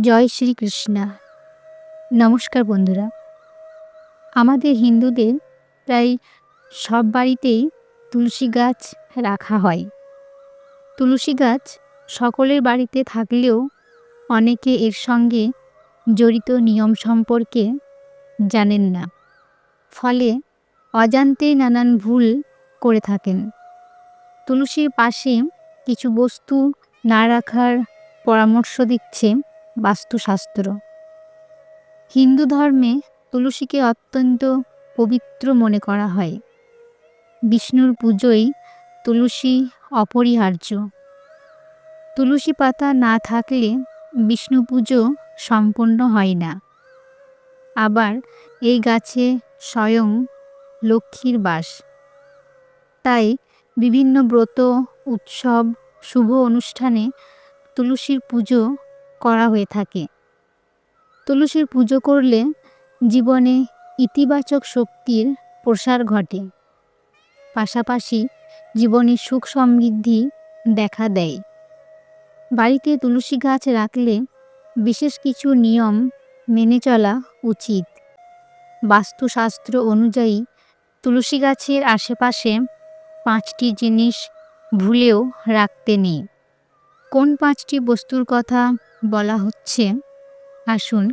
জয় শ্রীকৃষ্ণা নমস্কার বন্ধুরা। আমাদের হিন্দুদের প্রায় সব বাড়িতেই তুলসী গাছ রাখা হয়। তুলসী গাছ সকলের বাড়িতে থাকলেও অনেকে এর সঙ্গে জড়িত নিয়ম সম্পর্কে জানেন না। ফলে অজান্তেই নানান ভুল করে থাকেন। তুলসীর পাশে কিছু বস্তু না রাখার পরামর্শ দিচ্ছে বাস্তুশাস্ত্র। হিন্দু ধর্মে তুলসীকে অত্যন্ত পবিত্র মনে করা হয়। বিষ্ণুর পুজোয় তুলসী অপরিহার্য। তুলসী পাতা না থাকলে বিষ্ণু পুজো সম্পন্ন হয় না। আবার এই গাছে স্বয়ং লক্ষ্মীর বাস। তাই বিভিন্ন ব্রত, উৎসব, শুভ অনুষ্ঠানে তুলসীর পুজো করা হয়ে থাকে। তুলসীর পুজো করলে জীবনে ইতিবাচক শক্তির প্রসার ঘটে। পাশাপাশি জীবনে সুখ সমৃদ্ধি দেখা দেয়। বাড়িতে তুলসী গাছ রাখলে বিশেষ কিছু নিয়ম মেনে চলা উচিত। বাস্তুশাস্ত্র অনুযায়ী তুলসী গাছের আশেপাশে পাঁচটি জিনিস ভুলেও রাখতে নেই। কোন পাঁচটি বস্তুর কথা বলা হচ্ছে। আসুন,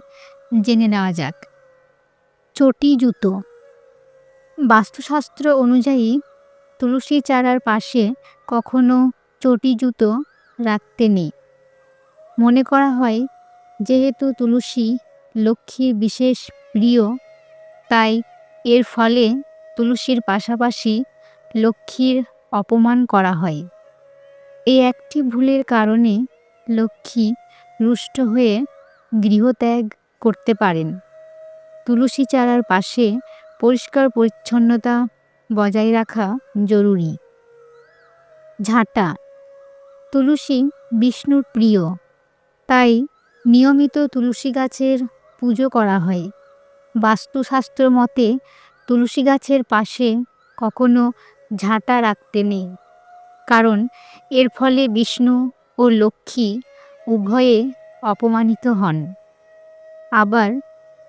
জেনে নেওয়া যাক। চটি জুতো। বাস্তুশাস্ত্র অনুযায়ী, তুলসী চারার পাশে কখনো চটি জুতো রাখতে নেই। মনে করা হয়, যেহেতু তুলসী লক্ষ্মীর বিশেষ প্রিয়, তাই এর ফলে তুলসীর পাশাপাশি লক্ষ্মীর অপমান করা হয়। এই একটি ভুলের কারণে লক্ষ্মী রুষ্ট হয়ে গৃহত্যাগ করতে পারেন। তুলসী চারার পাশে পরিষ্কার পরিচ্ছন্নতা বজায় রাখা জরুরি। ঝাঁটা। তুলসী বিষ্ণুর প্রিয়, তাই নিয়মিত তুলসী গাছের পুজো করা হয়। বাস্তুশাস্ত্র মতে, তুলসী গাছের পাশে কখনো ঝাঁটা রাখতে নেই, কারণ এর ফলে বিষ্ণু ও লক্ষ্মী উভয়ে অপমানিত হন। আবার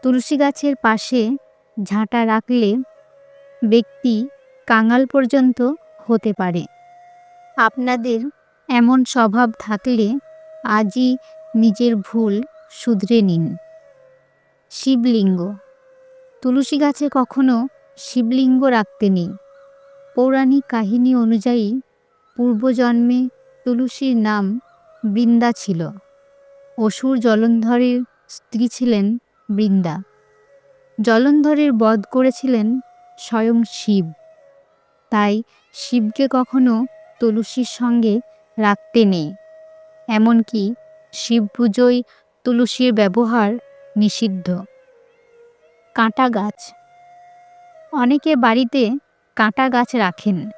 তুলসী গাছের পাশে ঝাঁটা রাখলে ব্যক্তি কাঙাল পর্যন্ত হতে পারে। আপনাদের এমন স্বভাব থাকলে আজই নিজের ভুল শুধরে নিন। শিবলিঙ্গ। তুলসী গাছে কখনো শিবলিঙ্গ রাখতে নেই। পৌরাণিক কাহিনী অনুযায়ী পূর্বজন্মে তুলসীর নাম বৃন্দা ছিল। অসুর জলন্ধরের স্ত্রী ছিলেন বৃন্দা। জলন্ধরের বধ করেছিলেন স্বয়ং শিব। তাই শিবকে কখনো তুলসীর সঙ্গে রাখতে নেই। এমনকি শিব পুজোয় তুলসীর ব্যবহার নিষিদ্ধ। কাঁটা গাছ। অনেকে বাড়িতে কাঁটা গাছ রাখেন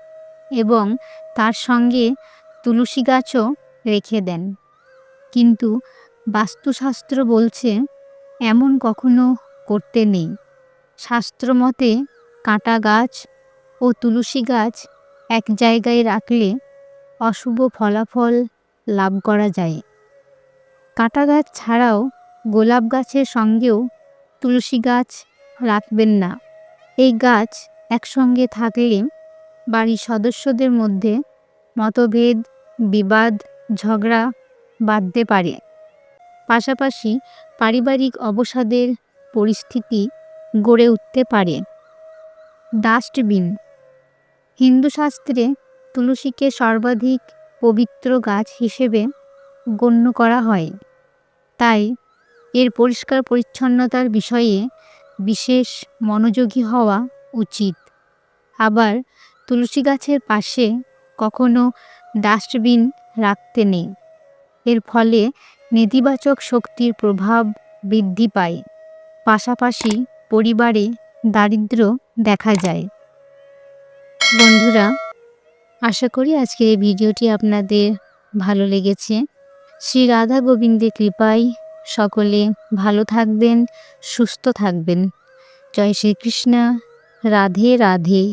এবং তার সঙ্গে তুলসী গাছও রেখে দেন। কিন্তু বাস্তুশাস্ত্র বলছে, এমন কখনো করতে নেই। শাস্ত্রমতে কাঁটা গাছ ও তুলসী গাছ এক জায়গায় রাখলে অশুভ ফলাফল লাভ করা যায়। কাঁটা গাছ ছাড়াও গোলাপ গাছের সঙ্গেও তুলসী গাছ রাখবেন না। এই গাছ একসঙ্গে থাকলে বাড়ির সদস্যদের মধ্যে মতভেদ, বিবাদ, ঝগড়া বাঁধতে পারে। পাশাপাশি পারিবারিক অবসাদের পরিস্থিতি গড়ে উঠতে পারে। ডাস্টবিন, হিন্দু শাস্ত্রে তুলসীকে সর্বাধিক পবিত্র গাছ হিসেবে গণ্য করা হয়। তাই এর পরিষ্কার পরিচ্ছন্নতার বিষয়ে বিশেষ মনোযোগী হওয়া উচিত। আবার তুলসী গাছের পাশে কখনো ডাস্টবিন রাখতে নেই। এর ফলে নেতিবাচক শক্তির প্রভাব বৃদ্ধি পায়। পাশাপাশি পরিবারে দারিদ্র দেখা যায়। বন্ধুরা, আশা করি আজকের এই ভিডিওটি আপনাদের ভালো লেগেছে। শ্রী রাধা গোবিন্দের কৃপায় সকলে ভালো থাকবেন, সুস্থ থাকবেন। জয় শ্রীকৃষ্ণ। রাধে রাধে।